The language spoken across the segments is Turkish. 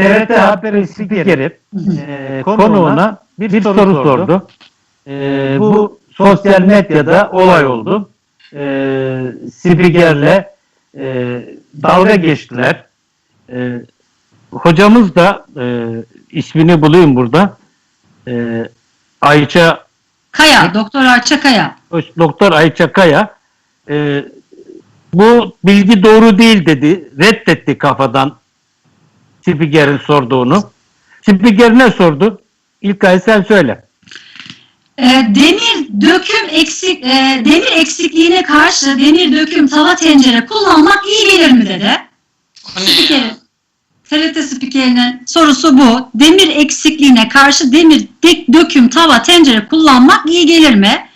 TRT Haber spikeri e, konuğuna bir soru sordu. E, bu sosyal medyada olay oldu. E, spikerle e, dalga geçtiler. E, hocamız da e, ismini bulayım burada. E, Ayça Kaya, Doktor Arça Kaya. Doktor Ayça Kaya e, bu bilgi doğru değil dedi. Reddetti kafadan spikerin sorduğunu. Spiker ne sordu? İlkay sen söyle. Ee, demir döküm eksik e, demir eksikliğine karşı demir döküm tava tencere kullanmak iyi gelir mi dedi. Spikerin. TRT spikerinin sorusu bu. Demir eksikliğine karşı demir döküm tava tencere kullanmak iyi gelir mi?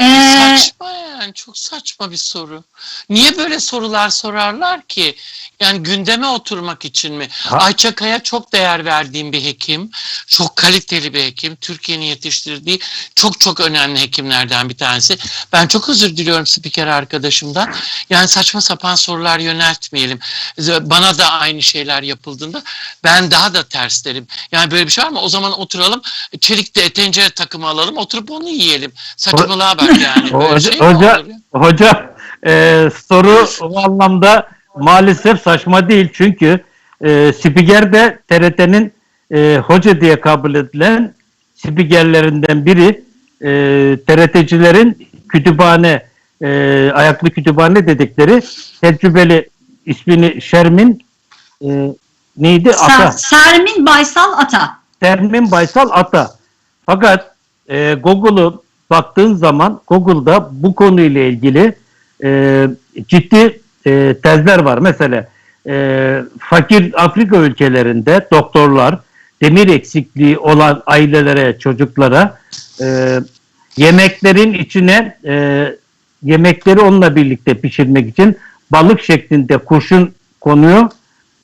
Ee, Saçma yani çok saçma bir soru. Niye böyle sorular sorarlar ki? Yani gündeme oturmak için mi? Ha- Ayça Kaya çok değer verdiğim bir hekim. Çok kaliteli bir hekim. Türkiye'nin yetiştirdiği çok çok önemli hekimlerden bir tanesi. Ben çok özür diliyorum spiker arkadaşımdan. Yani saçma sapan sorular yöneltmeyelim. Bana da aynı şeyler yapıldığında ben daha da ters derim. Yani böyle bir şey var mı? O zaman oturalım çelik de tencere takımı alalım oturup onu yiyelim. Saçmalığa bak yani. Hoca, şey hoca, hoca e, soru o anlamda maalesef saçma değil. Çünkü e, spiker de TRT'nin e, hoca diye kabul edilen spikerlerinden biri e, TRT'cilerin kütüphane e, ayaklı kütüphane dedikleri tecrübeli ismini Şermin e, neydi? Ser- Ata. Sermin Baysal Ata. Termin Baysal Ata. Fakat e, Google'u baktığın zaman Google'da bu konuyla ilgili e, ciddi e, tezler var. Mesela e, fakir Afrika ülkelerinde doktorlar demir eksikliği olan ailelere, çocuklara e, yemeklerin içine e, yemekleri onunla birlikte pişirmek için balık şeklinde kurşun konuyor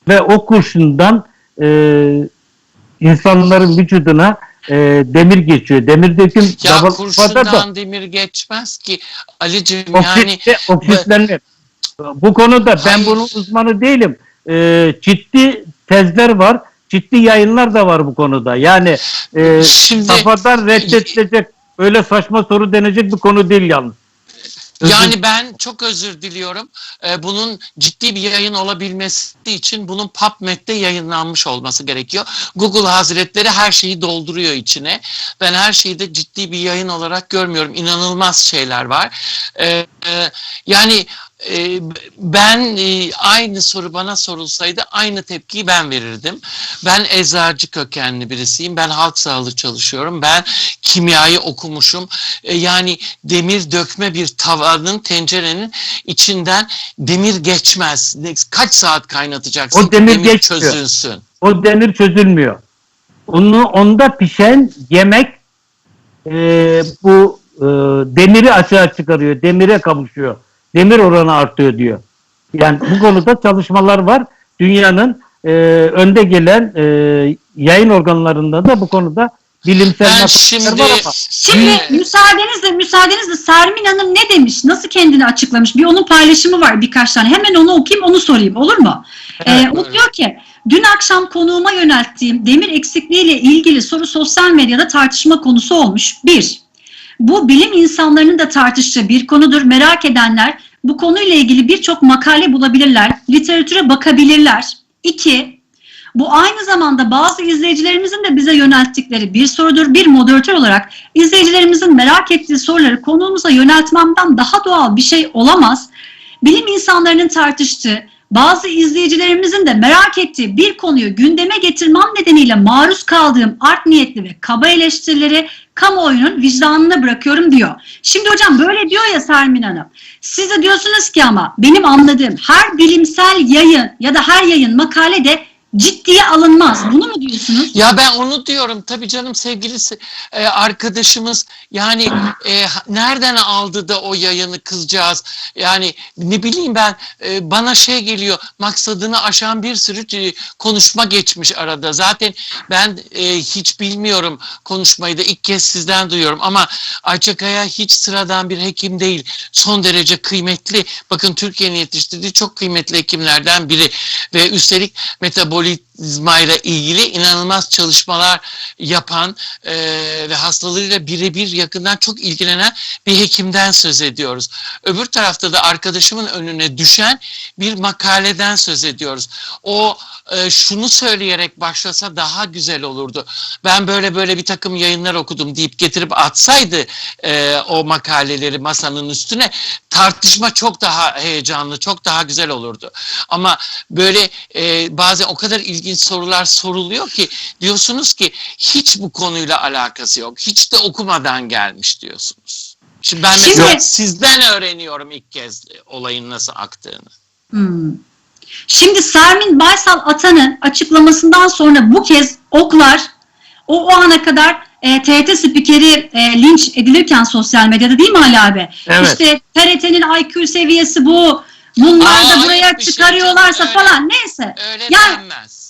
ve o kurşundan e, insanların vücuduna e, demir geçiyor. Demir döküm Ya kurşundan demir geçmez ki Ali'cim yani oksitlenme. Bu konuda ben Hayır. bunun uzmanı değilim. Ee, ciddi tezler var. Ciddi yayınlar da var bu konuda. Yani e, Şimdi- kafadan reddedilecek öyle saçma soru denecek bir konu değil yalnız. Yani ben çok özür diliyorum. Ee, bunun ciddi bir yayın olabilmesi için bunun PubMed'de yayınlanmış olması gerekiyor. Google Hazretleri her şeyi dolduruyor içine. Ben her şeyi de ciddi bir yayın olarak görmüyorum. İnanılmaz şeyler var. Ee, e, yani ben e, aynı soru bana sorulsaydı aynı tepkiyi ben verirdim. Ben eczacı kökenli birisiyim. Ben halk sağlığı çalışıyorum. Ben kimyayı okumuşum. E, yani demir dökme bir tavanın, tencerenin içinden demir geçmez. Kaç saat kaynatacaksın O demir demir geçmiyor. çözülsün? O demir çözülmüyor. Onu onda pişen yemek e, bu e, demiri aşağı çıkarıyor. Demire kavuşuyor. Demir oranı artıyor diyor. Yani bu konuda çalışmalar var. Dünyanın e, önde gelen e, yayın organlarında da bu konuda bilimsel Ben şimdi var ama Şimdi müsaadenizle müsaadenizle Sermin Hanım ne demiş? Nasıl kendini açıklamış? Bir onun paylaşımı var birkaç tane. Hemen onu okuyayım onu sorayım olur mu? Evet, Ee, o diyor ki dün akşam konuğuma yönelttiğim demir eksikliğiyle ilgili soru sosyal medyada tartışma konusu olmuş. Bir, bu bilim insanlarının da tartıştığı bir konudur. Merak edenler bu konuyla ilgili birçok makale bulabilirler, literatüre bakabilirler. İki, bu aynı zamanda bazı izleyicilerimizin de bize yönelttikleri bir sorudur. Bir moderatör olarak izleyicilerimizin merak ettiği soruları konuğumuza yöneltmemden daha doğal bir şey olamaz. Bilim insanlarının tartıştığı, bazı izleyicilerimizin de merak ettiği bir konuyu gündeme getirmem nedeniyle maruz kaldığım art niyetli ve kaba eleştirileri kamuoyunun vicdanına bırakıyorum diyor. Şimdi hocam böyle diyor ya Sermin Hanım. Siz de diyorsunuz ki ama benim anladığım her bilimsel yayın ya da her yayın makale de ciddiye alınmaz. Bunu mu diyorsunuz? Ya ben onu diyorum. Tabii canım sevgilisi e, arkadaşımız yani e, nereden aldı da o yayını kızcağız? Yani ne bileyim ben e, bana şey geliyor maksadını aşan bir sürü e, konuşma geçmiş arada. Zaten ben e, hiç bilmiyorum konuşmayı da. İlk kez sizden duyuyorum. Ama Ayça Kaya hiç sıradan bir hekim değil. Son derece kıymetli. Bakın Türkiye'nin yetiştirdiği çok kıymetli hekimlerden biri. Ve üstelik piccoli ile ilgili inanılmaz çalışmalar yapan e, ve hastalığıyla birebir yakından çok ilgilenen bir hekimden söz ediyoruz. Öbür tarafta da arkadaşımın önüne düşen bir makaleden söz ediyoruz. O e, şunu söyleyerek başlasa daha güzel olurdu. Ben böyle böyle bir takım yayınlar okudum deyip getirip atsaydı e, o makaleleri masanın üstüne tartışma çok daha heyecanlı, çok daha güzel olurdu. Ama böyle e, bazen o kadar ilginç sorular soruluyor ki diyorsunuz ki hiç bu konuyla alakası yok. Hiç de okumadan gelmiş diyorsunuz. Şimdi ben mesela Şimdi- sizden öğreniyorum ilk kez olayın nasıl aktığını. Hmm. Şimdi Sermin Baysal Atan'ın açıklamasından sonra bu kez oklar o, o ana kadar e, TRT spikeri e, linç edilirken sosyal medyada değil mi Ali abi? Evet. İşte TRT'nin IQ seviyesi bu. Bunlar Aa, da buraya şey çıkarıyorlarsa canım, öyle. falan neyse. Öyle Yani- denmez.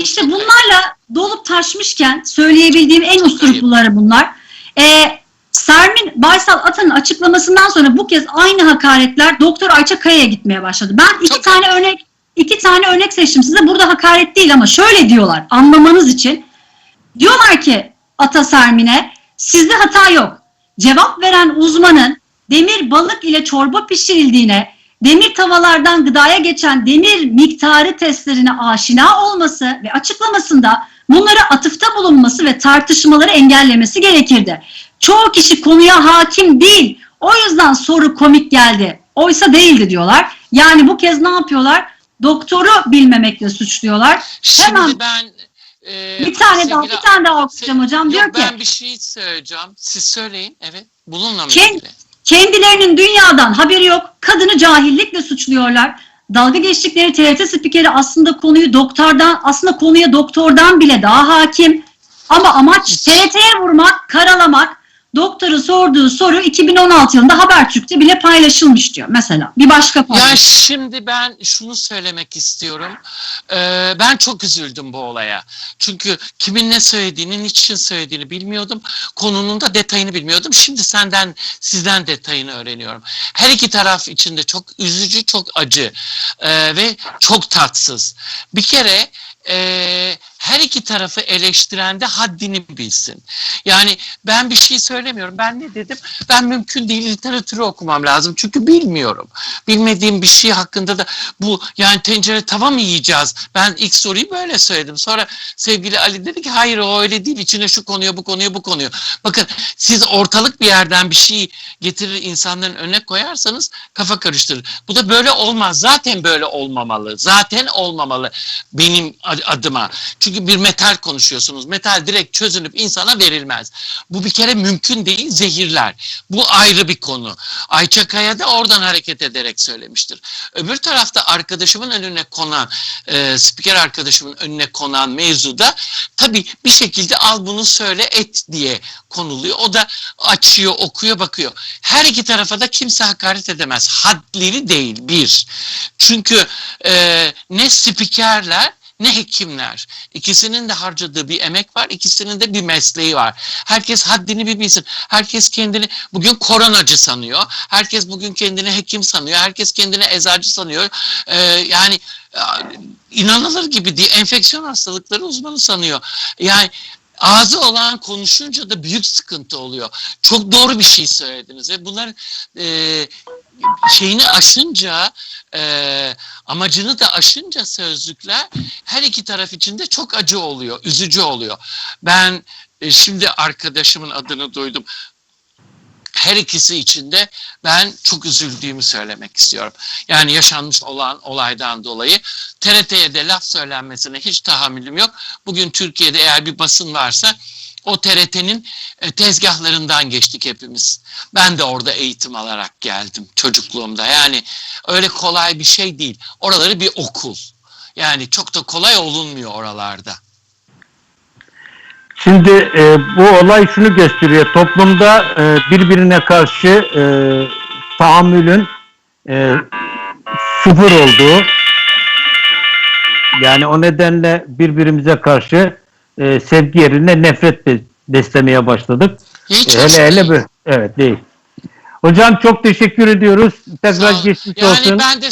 İşte bunlarla dolup taşmışken söyleyebildiğim en usturupluları bunlar. Ee, Sermin Baysal Atan'ın açıklamasından sonra bu kez aynı hakaretler Doktor Ayça Kaya'ya gitmeye başladı. Ben iki Çok tane örnek iki tane örnek seçtim size. Burada hakaret değil ama şöyle diyorlar anlamanız için. Diyorlar ki Ata Sermin'e sizde hata yok. Cevap veren uzmanın demir balık ile çorba pişirildiğine, demir tavalardan gıdaya geçen demir miktarı testlerine aşina olması ve açıklamasında bunlara atıfta bulunması ve tartışmaları engellemesi gerekirdi. Çoğu kişi konuya hakim değil. O yüzden soru komik geldi. Oysa değildi diyorlar. Yani bu kez ne yapıyorlar? Doktoru bilmemekle suçluyorlar. Şimdi Hemen- ben e, Bir tane daha, bir tane daha okuyacağım hocam. Yok, Diyor ki ben bir şey söyleyeceğim. Siz söyleyin. Evet. Bununla mı ilgili? Kendilerinin dünyadan haberi yok. Kadını cahillikle suçluyorlar. Dalga geçtikleri TRT spikeri aslında konuyu doktordan, aslında konuya doktordan bile daha hakim. Ama amaç TRT'ye vurmak, karalamak. Doktoru sorduğu soru 2016 yılında Habertürk'te bile paylaşılmış diyor mesela. Bir başka Ya paylaşım. şimdi ben şunu söylemek istiyorum. Ee, ben çok üzüldüm bu olaya. Çünkü kimin ne söylediğini, niçin söylediğini bilmiyordum. Konunun da detayını bilmiyordum. Şimdi senden, sizden detayını öğreniyorum. Her iki taraf içinde çok üzücü, çok acı ee, ve çok tatsız. Bir kere e, her iki tarafı eleştiren haddini bilsin. Yani ben bir şey söylemiyorum. Ben ne dedim? Ben mümkün değil literatürü okumam lazım. Çünkü bilmiyorum. Bilmediğim bir şey hakkında da bu yani tencere tava mı yiyeceğiz? Ben ilk soruyu böyle söyledim. Sonra sevgili Ali dedi ki hayır o öyle değil. İçine şu konuyor, bu konuyor, bu konuyor. Bakın siz ortalık bir yerden bir şey getirir insanların önüne koyarsanız kafa karıştırır. Bu da böyle olmaz. Zaten böyle olmamalı. Zaten olmamalı benim ad- adıma. Çünkü bir metal konuşuyorsunuz. Metal direkt çözünüp insana verilmez. Bu bir kere mümkün değil zehirler. Bu ayrı bir konu. Ayça Kaya da oradan hareket ederek söylemiştir. Öbür tarafta arkadaşımın önüne konan, e, spiker arkadaşımın önüne konan mevzuda tabii bir şekilde al bunu söyle et diye konuluyor. O da açıyor, okuyor, bakıyor. Her iki tarafa da kimse hakaret edemez. Hadleri değil bir. Çünkü e, ne spikerler ne hekimler. İkisinin de harcadığı bir emek var, ikisinin de bir mesleği var. Herkes haddini bir bilsin. Herkes kendini bugün koronacı sanıyor. Herkes bugün kendini hekim sanıyor. Herkes kendini eczacı sanıyor. Ee, yani e, inanılır gibi değil. Enfeksiyon hastalıkları uzmanı sanıyor. Yani ağzı olan konuşunca da büyük sıkıntı oluyor. Çok doğru bir şey söylediniz ve bunlar e, şeyini aşınca e, amacını da aşınca sözlükler her iki taraf için de çok acı oluyor, üzücü oluyor. Ben e, şimdi arkadaşımın adını duydum. Her ikisi için de ben çok üzüldüğümü söylemek istiyorum. Yani yaşanmış olan olaydan dolayı TRT'ye de laf söylenmesine hiç tahammülüm yok. Bugün Türkiye'de eğer bir basın varsa o TRT'nin e, tezgahlarından geçtik hepimiz. Ben de orada eğitim alarak geldim çocukluğumda. Yani öyle kolay bir şey değil. Oraları bir okul. Yani çok da kolay olunmuyor oralarda. Şimdi e, bu olay şunu gösteriyor. Toplumda e, birbirine karşı e, tahammülün e, sıfır olduğu yani o nedenle birbirimize karşı e, sevgi yerine nefret be- beslemeye başladık. Hiç E, hele hele bu. Evet değil. Hocam çok teşekkür ediyoruz. Tekrar geçmiş yani olsun. ben de.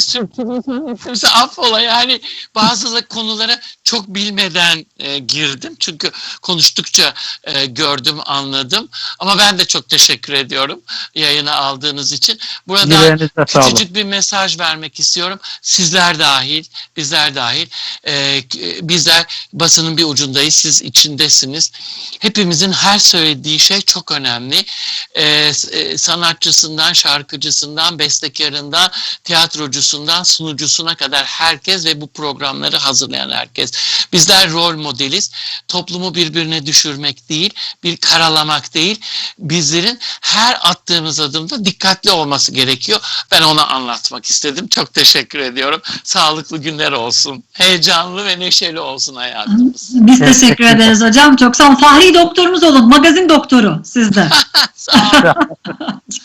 Hepimize affola. Yani bazı konulara çok bilmeden e, girdim. Çünkü konuştukça e, gördüm, anladım. Ama ben de çok teşekkür ediyorum yayına aldığınız için. Burada Yüreğinize sağlık. küçücük bir mesaj vermek istiyorum. Sizler dahil, bizler dahil. e, bizler basının bir ucundayız. Siz içindesiniz. Hepimizin her söylediği şey çok önemli. E, e, sanatçısından, şarkıcısından, bestekarından, tiyatrocusundan, sunucusuna kadar herkes ve bu programları hazırlayan herkes. Bizler rol modeliz. Toplumu birbirine düşürmek değil, bir karalamak değil. Bizlerin her attığımız adımda dikkatli olması gerekiyor. Ben onu anlatmak istedim. Çok teşekkür ediyorum. Sağlıklı günler olsun. Heyecanlı ve neşeli olsun hayatımız. Biz teşekkür Teşekkür ederiz hocam. Çok sağ olun. Fahri doktorumuz olun. Magazin doktoru sizde. Sağ olun.